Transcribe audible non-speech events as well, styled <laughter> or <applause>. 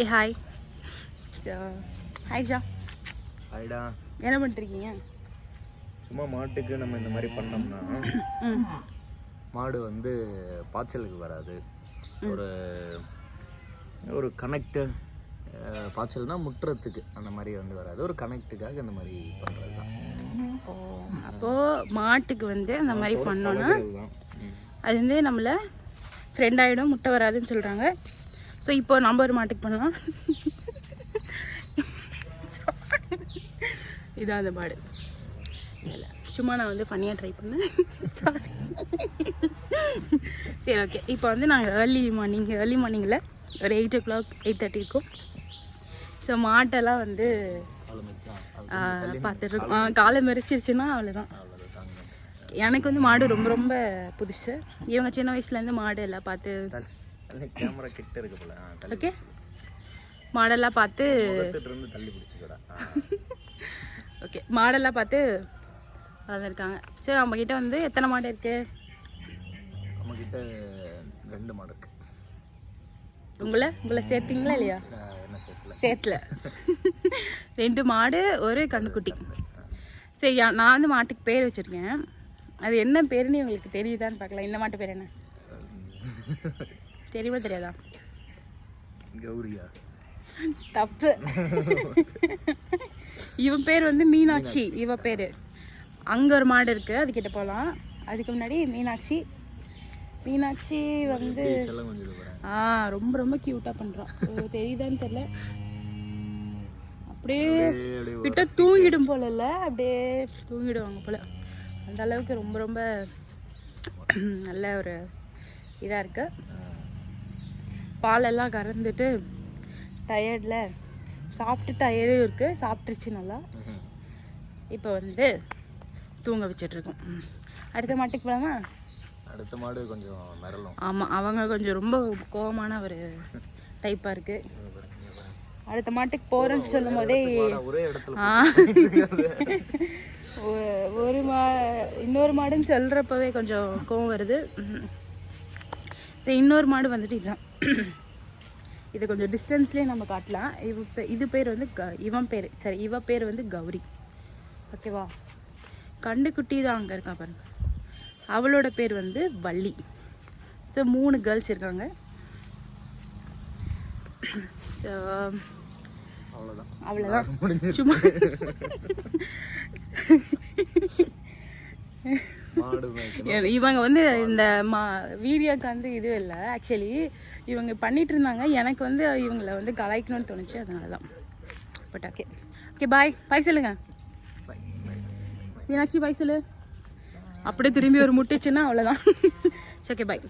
ஏ hi hi ஜா. ஐடா என்ன பண்ணிருக்கீங்க சும்மா மாட்டுக்கு நம்ம இந்த மாதிரி பண்ணோம்னா மாடு வந்து பாய்ச்சலுக்கு வராது. ஒரு ஒரு கனெக்டு பாய்ச்சல்னா முட்டுறதுக்கு அந்த மாதிரி வந்து வராது. ஒரு கனெக்ட்டுக்காக இந்த மாதிரி பண்ணுறது தான். அப்போது மாட்டுக்கு வந்து அந்த மாதிரி பண்ணோன்னா அது வந்து நம்மளை ஃப்ரெண்ட் ஆகிடும் முட்டை வராதுன்னு சொல்கிறாங்க ஸோ இப்போ நம்ம ஒரு மாட்டுக்கு பண்ணலாம். இதான் அந்த மாடு. இல்லை சும்மா நான் வந்து ஃபன்னியாக ட்ரை பண்ணேன். சாரி சரி ஓகே இப்போ வந்து நாங்கள் ஏர்லி மார்னிங் ஏர்லி மார்னிங்கில் ஒரு eight o'clock eight thirty இருக்கும். ஸோ மாட்டெல்லாம் வந்து பார்த்துட்டு இருக்கோம். காலை மெரிச்சிருச்சுன்னா அவ்வளோதான் எனக்கு வந்து மாடு ரொம்ப ரொம்ப புதுசு. இவங்க சின்ன வயசுலேருந்து மாடு எல்லாம் பார்த்து கேமரா கிட்ட இருக்கு போல. ஓகே மாடெல்லாம் பார்த்து இருந்து தள்ளி பிடிச்சிக்கடா. ஓகே மாடெல்லாம் பார்த்து வளர்ந்துருக்காங்க. சரி நம்ம கிட்ட வந்து எத்தனை மாடு இருக்கு? நம்ம கிட்ட ரெண்டு மாடு இருக்கு. உங்களை? உங்களை சேர்த்தீங்களா இல்லையா? சேர்த்துல. ரெண்டு மாடு ஒரு கண்ணுக்குட்டி சரி நான் வந்து மாட்டுக்கு பேர் வச்சுருக்கேன். அது என்ன பேருன்னு உங்களுக்கு தெரியுதான்னு பார்க்கலாம். இந்த மாட்டு பேர் என்ன? தெரியுமா தெரியாதா? கௌரியா. தப்பு. இவன் பேர் வந்து மீனாட்சி. இவ பேர். அங்கே ஒரு மாடு இருக்கு. அது கிட்ட போகலாம் அதுக்கு முன்னாடி மீனாட்சி. மீனாட்சி வந்து ஆ ரொம்ப ரொம்ப க்யூட்டாக பண்ணுறான் தெரியுதான்னு தெரில அப்படியே விட்டா தூங்கிடும் போல இல்லை? அப்படியே தூங்கிடுவாங்க போல. அந்த அளவுக்கு ரொம்ப ரொம்ப நல்ல ஒரு இதாக இருக்கு. பாலெல்லாம் கறந்துட்டு டயர்டில் சாப்பிட்டு டயர்டும் இருக்குது சாப்பிட்டுருச்சு நல்லா. இப்போ வந்து தூங்க வச்சிட்ருக்கோம். அடுத்த மாட்டுக்கு போகலாமா அடுத்த மாடு கொஞ்சம் மிரளும். ஆமாம் அவங்க கொஞ்சம் ரொம்ப கோவமான ஒரு டைப்பாக இருக்குது. அடுத்த மாட்டுக்கு போகிறேன்னு சொல்லும் போதே ஒரே மா இன்னொரு மாடுன்னு சொல்கிறப்பவே கொஞ்சம் கோவம் வருது. இன்னொரு மாடு வந்துட்டு இதுதான். இது கொஞ்சம் டிஸ்டன்ஸ்லேயே நம்ம காட்டலாம். இவ இது பேர் வந்து க இவன் பேர் சரி இவ பேர் வந்து கௌரி. ஓகேவா கண்டுக்குட்டி தான் அங்கே இருக்கா பாருங்க. அவளோட பேர் வந்து வள்ளி. ஸோ மூணு கேர்ள்ஸ் இருக்காங்க. ஸோ அவ்வளோதான். சும்மா <laughs> இவங்க வந்து இந்த மா வீடியோக்கு வந்து இது இல்லை. ஆக்சுவலி இவங்க பண்ணிட்டு இருந்தாங்க. எனக்கு வந்து இவங்களை வந்து கலாய்க்கணும்னு தோணுச்சு. அதனால தான் but okay okay bye bye சொல்லுங்க. மீனாட்சி பாய் சொல்லு. அப்படியே திரும்பி ஒரு முட்டுச்சுன்னா அவ்வளோதான் ஓகே பாய்